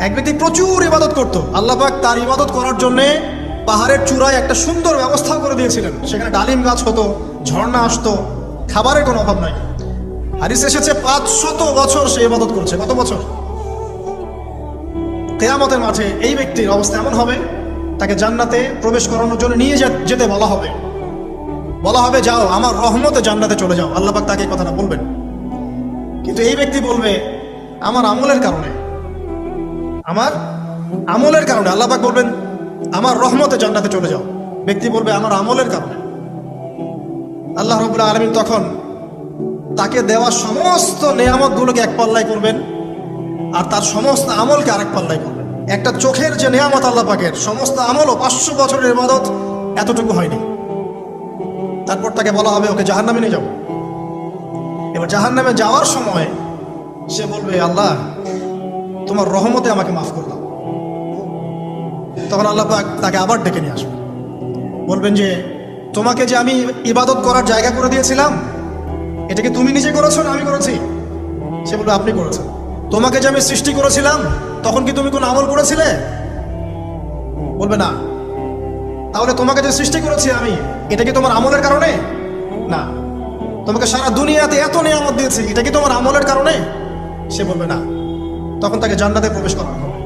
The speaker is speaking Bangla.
এক ব্যক্তি প্রচুর ইবাদত করত। পাক তার ইবাদত করার জন্যে পাহাড়ের চূড়ায় একটা সুন্দর ব্যবস্থা করে দিয়েছিলেন। সেখানে ডালিম গাছ হতো, ঝর্ণা আসতো, খাবারের কোনো অভাব নাই। হারিস এসেছে পাঁচ শত বছর সে ইবাদত করছে। কত বছর? কেয়ামতের মাঠে এই ব্যক্তির অবস্থা এমন হবে, তাকে জান্নাতে প্রবেশ করানোর জন্য নিয়ে যেতে বলা হবে। বলা হবে, যাও, আমার রহমতে জান্নাতে চলে যাও। আল্লাহ পাক তাকে কথাটা বলবেন। কিন্তু এই ব্যক্তি বলবে, আমার আমলের কারণে। আমার আমলের কারণে, আল্লাহ পাক বলবেন, আমার রহমতে জান্নাতে চলে যাও। ব্যক্তি বলবে, আমার আমলের কারণে। আল্লাহ রবুল্লা আলমিন তখন তাকে দেওয়া সমস্ত নেয়ামতগুলোকে এক পাল্লায় করবেন, আর তার সমস্ত আমলকে আরেক পাল্লায় করবেন। একটা চোখের যে নেয়ামত আল্লাহ পাকের, সমস্ত আমলও পাঁচশো বছরের ইবাদত এতটুকু হয়নি। তারপর তাকে বলা হবে, ওকে জাহান্নামে নিয়ে যাও। এবার জাহান্নামে যাওয়ার সময় সে বলবে, আল্লাহ তোমার রহমতে আমাকে মাফ করলাম তখন আল্লাহ তাকে আবার ডেকে নিয়ে আসবে বলবেন যে, তোমাকে যে আমি ইবাদত করার জায়গা করে দিয়েছিলাম, এটা কি তুমি নিজে করেছ না আমি করেছি? সে বলবে, আপনি করেছেন। তোমাকে যে আমি সৃষ্টি করেছিলাম, তখন কি তুমি কোনো আমল করেছিলে? বলবে, না। তাহলে তোমাকে যে সৃষ্টি করেছি আমি, এটা কি তোমার আমলের কারণে? না। তোমাকে সারা দুনিয়াতে এত নিয়ামত দিয়েছি, এটা কি তোমার আমলের কারণে? সে বলবে, না। তখন তাকে জান্নাতে প্রবেশ হবে।